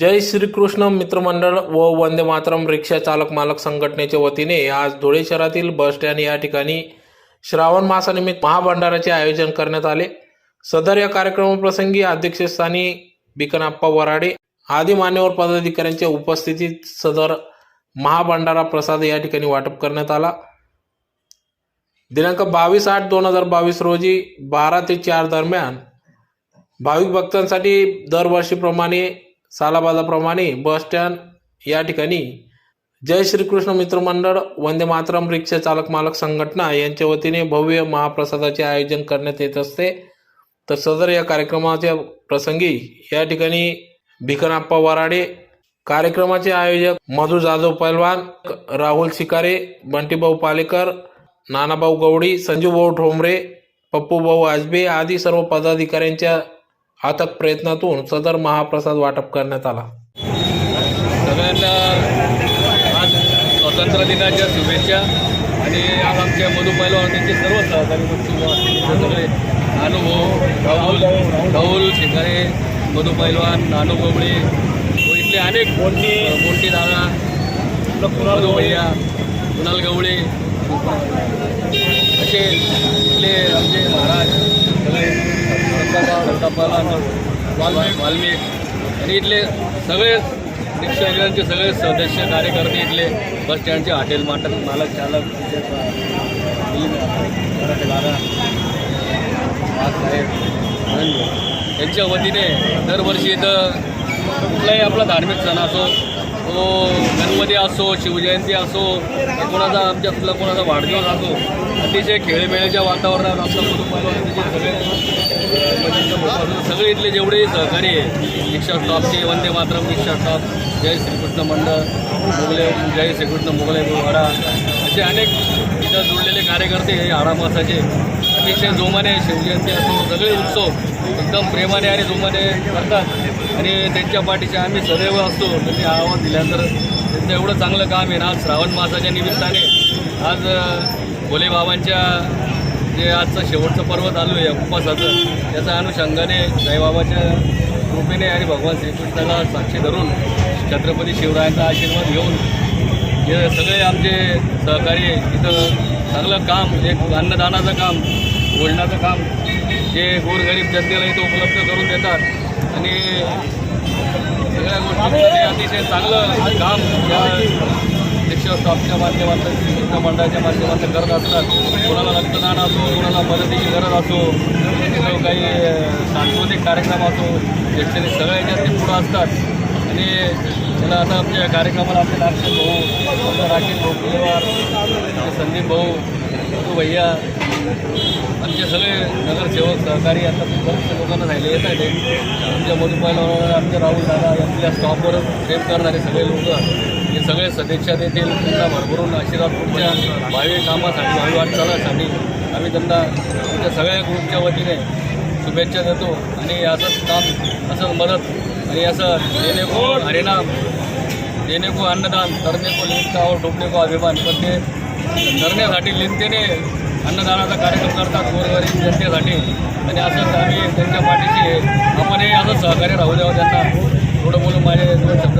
जय श्रीकृष्ण मित्रमंडळ व वंदे मातरम रिक्षा चालक मालक संघटनेच्या वतीने आज धुळे शहरातील बस स्टँड या ठिकाणी श्रावण मासानिमित्त महाभंडाराचे आयोजन करण्यात आले. सदर या कार्यक्रमाप्रसंगी अध्यक्षस्थानी बिकनाप्पा वराडे आदी मान्यवर पदाधिकाऱ्यांच्या उपस्थितीत सदर महाभंडारा प्रसाद या ठिकाणी वाटप करण्यात आला. दिनांक बावीस आठ दोन हजार बावीस रोजी बारा ते चार दरम्यान भाविक भक्तांसाठी दरवर्षीप्रमाणे सालाबादाप्रमाणे बस स्टँड या ठिकाणी जय श्रीकृष्ण मित्रमंडळ वंदे मातरम रिक्षा चालक मालक संघटना यांच्या वतीने भव्य महाप्रसादाचे आयोजन करण्यात येत असते. तर सदर या कार्यक्रमाच्या प्रसंगी या ठिकाणी भिकनाप्पा वराडे कार्यक्रमाचे आयोजक मधु जाधव पैलवान राहुल शिकारे बंटीभाऊ पालेकर नानाभाऊ गवडी संजूभाऊ ठोंबरे पप्पूभाऊ आजबे आदी सर्व पदाधिकाऱ्यांच्या अथक प्रयत्नातून सदर महाप्रसाद वाटप करण्यात आला. सगळ्यांना आज स्वातंत्र्य दिनाच्या शुभेच्छा आणि आज आमच्या मधु पैलवान त्यांचे सर्व सहकारी सगळे नानूभाऊ राहुल राहुल शिकारे मधु पैलवान नानू गवळे व इथले अनेक मोठी मोठी दादा मधु भैया कुणाल गवळे असे इथले आमचे महाराज वाल्मिक. वाल्मिक. आणि इथले सगळे रिक्षाचे सगळे सदस्य कार्यकर्ते इथले बस स्टँडचे हॉटेल माटक मालक चालक मराठे यांच्या वतीने दरवर्षी इथं कुठलाही आपला धार्मिक सण असो तो गणपती असो शिवजयंती असो कोणाचा आमच्या कुठला कोणाचा वाढदिवस असो अतिशय खेळमेळीच्या वातावरणात आपलं कुटुंब सगळे सगळे इथले जेवढे सहकारी आहे रिक्षा स्टॉपचे वंदे मातरम रिक्षा स्टॉप जय श्रीकृष्ण मंडळ मुगले जय श्रीकृष्ण मुगले वाडा असे अनेक इथं जुळलेले कार्यकर्ते हे अतिशय जोमाने शिवजयंती असो सगळे उत्सव एकदम प्रेमाने आणि जोमाने करतात. आणि त्यांच्या पाठीशी आम्ही सदैव असतो. त्यांनी आवाज दिल्यानंतर त्यांचं एवढं चांगलं काम आहे ना आज श्रावण मासाच्या निमित्ताने. आज भोलेबाबांच्या जे आजचं शेवटचं पर्व चालू आहे उपवासाचं. त्याच्या अनुषंगाने साईबाबाच्या कृपेने आणि भगवान श्रीकृष्णाला साक्षी धरून छत्रपती शिवरायांचा आशीर्वाद घेऊन हे सगळे आमचे सहकारी इथं चांगलं काम एक अन्नदानाचं काम बोलण्याचं काम जे गोरगरीब जनतेला इथं उपलब्ध करून देतात. आणि सगळ्या गोष्टी अतिशय चांगलं काम या त्यांच्या स्टॉपच्या माध्यमातून श्रीकृष्ण मंडळाच्या माध्यमातून करत असतात. कोणाला रक्तदान असो कोणाला मदतीची गरज असो किंवा काही सांस्कृतिक कार्यक्रम असो शैक्षणिक सगळ्या याच्यात ते पुढं असतात. आणि त्याला आता आमच्या कार्यक्रमाला आपले राक्षस भाऊ राकेश भाऊ पुलेवार संदीप भाऊ तो भैया आमचे सगळे नगरसेवक सहकारी आता बरेचसे लोकांना राहिले येत आहेत आमच्या मधुपायला आमच्या राहुल दादा आपल्या स्टॉपवर प्रेम करणारे सगळे लोक. सगळे सदिच्छा देतील. त्यांना भरभरून आशीर्वाद पुढच्या भावी कामासाठी भावी वाटचालासाठी आम्ही त्यांना तुमच्या सगळ्या ग्रुपच्या वतीने शुभेच्छा देतो. आणि असंच काम असंच मदत आणि असं देणेको हरिणाम हरिनाम अन्नदान करणेको लिंका व डुबणे अभिमान. पण ते करण्यासाठी लिंतेने अन्नदानाचा कार्यक्रम करतात गोरगरीब जनतेसाठी. आणि असंच आम्ही त्यांच्या पाठीशी आपणही असं सहकार्य राहू द्यावं त्यांना. थोडं बोलून माझे दोन शब्द